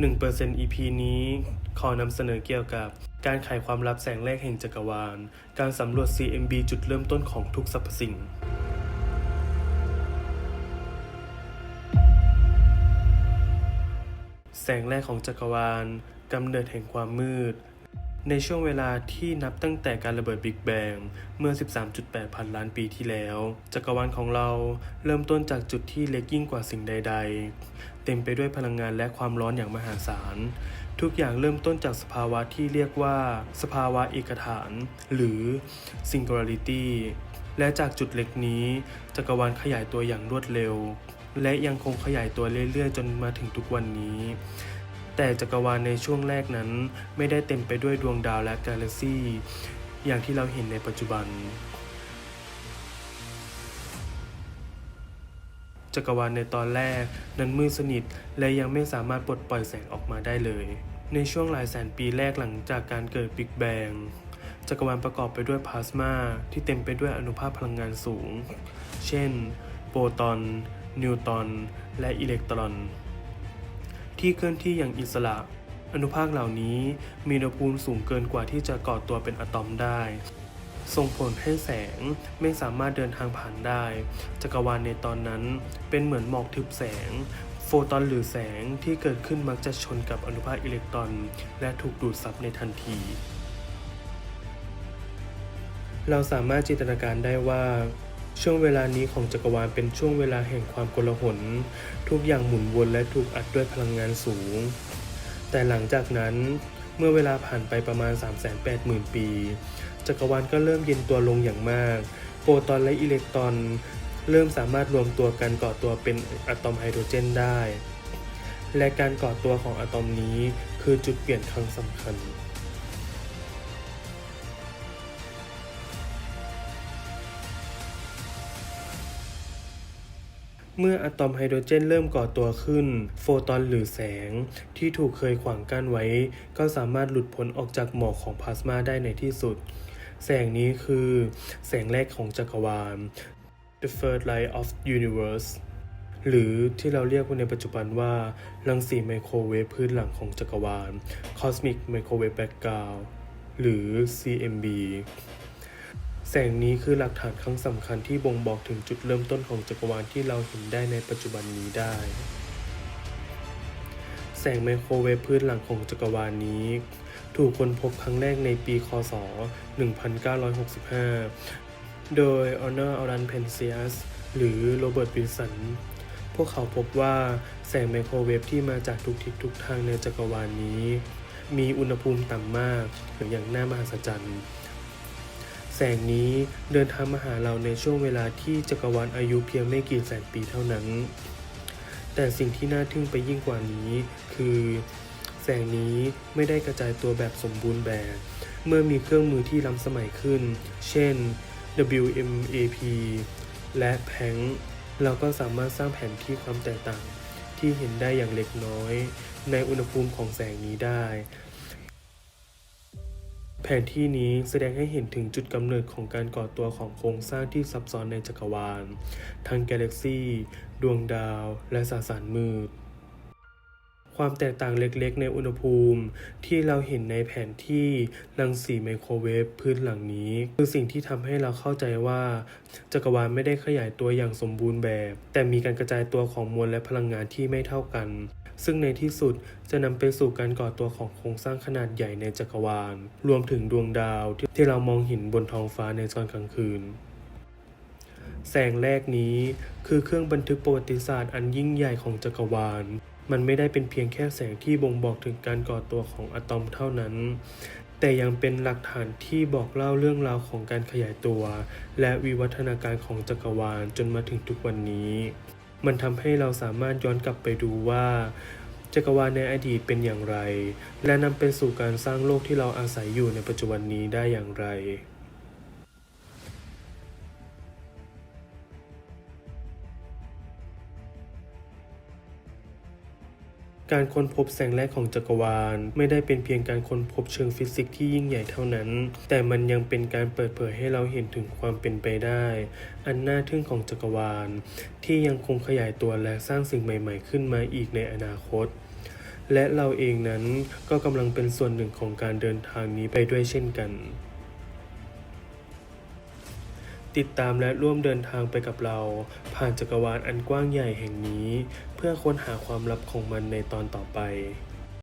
1% EP นี้ขอนำเสนอเกี่ยวกับการไขความลับแสงแรกแห่งจักรวาล การสำรวจ CMB จุดเริ่มต้นของทุกสรรพสิ่ง แสงแรกของจักรวาลกำเนิดแห่งความมืด ในช่วงเวลาที่นับตั้งแต่การระเบิดบิ๊กแบงเมื่อ 13.8 พันล้านปีที่แล้ว จักรวาลของเราเริ่มต้นจากจุดที่เล็กยิ่งกว่าสิ่งใด ๆ เต็มไปด้วยพลังงานและความร้อนอย่างมหาศาล ทุกอย่างเริ่มต้นจากสภาวะที่เรียกว่า สภาวะเอกฐาน หรือ singularity และจากจุดเล็กนี้ จักรวาลขยายตัวอย่างรวดเร็ว และยังคงขยายตัวเรื่อยๆ จนมาถึงทุกวันนี้ แต่จักรวาลในช่วงแรกนั้นไม่ได้เต็มไปด้วยดวงดาวและกาแล็กซี่ อย่างที่เราเห็นในปัจจุบัน จักรวาลในตอนแรกนั้นมืดสนิทและยังไม่สามารถปลดปล่อยแสงออกมาได้เลย ในช่วงหลายแสนปีแรกหลังจากการเกิดบิ๊กแบงจักรวาลประกอบไปด้วยพลาสมาที่เต็มไปด้วยอนุภาคพลังงานสูง เช่น โปรตอน นิวตรอน และอิเล็กตรอน ที่เคลื่อนที่อย่างอิสระ อนุภาคเหล่านี้มีอุณหภูมิสูงเกินกว่าที่จะก่อตัวเป็นอะตอมได้ ส่งผลให้แสงไม่สามารถเดินทางผ่านได้ จักรวาลในตอนนั้นเป็นเหมือนหมอกทึบแสงโฟตอนหรือแสงที่เกิดขึ้นมักจะชนกับอนุภาคอิเล็กตรอน และถูกดูดซับในทันที เราสามารถจินตนาการได้ว่า ช่วงเวลานี้ของจักรวาลเป็นช่วงเวลาแห่งความโกลาหล ทุกอย่างหมุนวนและถูกอัดด้วยพลังงานสูง แต่หลังจากนั้นเมื่อเวลาผ่านไปประมาณ 380,000 ปี จักรวาลก็เริ่มเย็นตัวลงอย่างมาก โปรตอนและอิเล็กตรอน เริ่มสามารถรวมตัวกันก่อตัวเป็นอะตอมไฮโดรเจนได้ และการก่อตัวของอะตอมนี้คือจุดเปลี่ยนครั้งสำคัญ เมื่ออะตอมไฮโดรเจนเริ่มก่อตัวขึ้น โฟตอนหรือแสง ที่ถูกเคยขวางกั้นไว้ ก็สามารถหลุดพ้นออกจากหมอกของพลาสมาได้ในที่สุด แสงนี้คือแสงแรกของจักรวาล The First Light of Universe หรือที่เราเรียกว่าในปัจจุบันว่า รังสีไมโครเวฟพื้นหลังของจักรวาล Cosmic Microwave Background หรือ CMB แสงนี้คือหลักฐานครั้งสำคัญที่บ่งบอกถึงจุดเริ่มต้นของจักรวาลที่เราเห็นได้ในปัจจุบันนี้ได้ แสงไมโครเวฟพื้นหลังของจักรวาลนี้ ถูกค้นพบครั้งแรกในปี คศ 1965 โดย Honor a l a n p e n c i u s หรือโรเบิร์ตวิลสัน พวกเขาพบว่าแสงไมโครเวฟที่มาจากทุกทิศทุกทางในจักรวาลนี้ มีอุณหภูมิต่ำมากอย่างน่ามหัศจรรย์ แสงนี้เดินทางมาหาเราในช่วงเวลาที่จักรวาลอายุเพียงไม่กี่แสนปีเท่านั้น แต่สิ่งที่น่าทึ่งไปยิ่งกว่านี้ คือ แสงนี้ไม่ได้กระจายตัวแบบสมบูรณ์แบบ เมื่อมีเครื่องมือที่ล้ำสมัยขึ้น เช่น WMAP และแพงเราก็สามารถสร้างแผนที่ความแตกต่างที่เห็นได้อย่างเล็กน้อย ในอุณหภูมิของแสงนี้ได้ แผนที่นี้แสดงให้เห็นถึงจุดกำเนิดของการก่อตัวของโครงสร้างที่ซับซ้อนในจักรวาล ทั้งกาแล็กซี ดวงดาว และสสารมืด ความแตกต่างเล็กๆ ในอุณหภูมิที่เราเห็นในแผนที่รังสีไมโครเวฟพื้นหลังนี้ คือสิ่งที่ทำให้เราเข้าใจว่า จักรวาลไม่ได้ขยายตัวอย่างสมบูรณ์แบบ แต่มีการกระจายตัวของมวลและพลังงานที่ไม่เท่ากัน ซึ่งในที่สุดจะนำไปสู่การก่อตัวของโครงสร้างขนาดใหญ่ในจักรวาล รวมถึงดวงดาวที่ที่เรามองเห็นบนท้องฟ้าในตอนกลางคืนแสงแรกนี้คือเครื่องบันทึกประวัติศาสตร์อันยิ่งใหญ่ของจักรวาล มันไม่ได้เป็นเพียงแค่แสงที่บ่งบอกถึงการก่อตัวของอะตอมเท่านั้น แต่ยังเป็นหลักฐานที่บอกเล่าเรื่องราวของการขยายตัว และวิวัฒนาการของจักรวาลจนมาถึงทุกวันนี้ มันทำให้เราสามารถย้อนกลับไปดูว่า จักรวาลในอดีตเป็นอย่างไร และนำไปสู่การสร้างโลกที่เราอาศัยอยู่ในปัจจุบันนี้ได้อย่างไร การค้นพบแสงแรกของจักรวาล ไม่ได้เป็นเพียงการค้นพบเชิงฟิสิกส์ที่ยิ่งใหญ่เท่านั้น แต่มันยังเป็นการเปิดเผยให้เราเห็นถึงความเป็นไปได้ อันน่าทึ่งของจักรวาล ที่ยังคงขยายตัวและสร้างสิ่งใหม่ ๆ ขึ้นมาอีกในอนาคต และเราเองนั้นก็กำลังเป็นส่วนหนึ่งของการเดินทางนี้ไปด้วยเช่นกัน ติดตามและร่วมเดินทางไปกับเรา ผ่านจักรวาลอันกว้างใหญ่แห่งนี้ เพื่อค้นหาความลับของมันในตอนต่อไป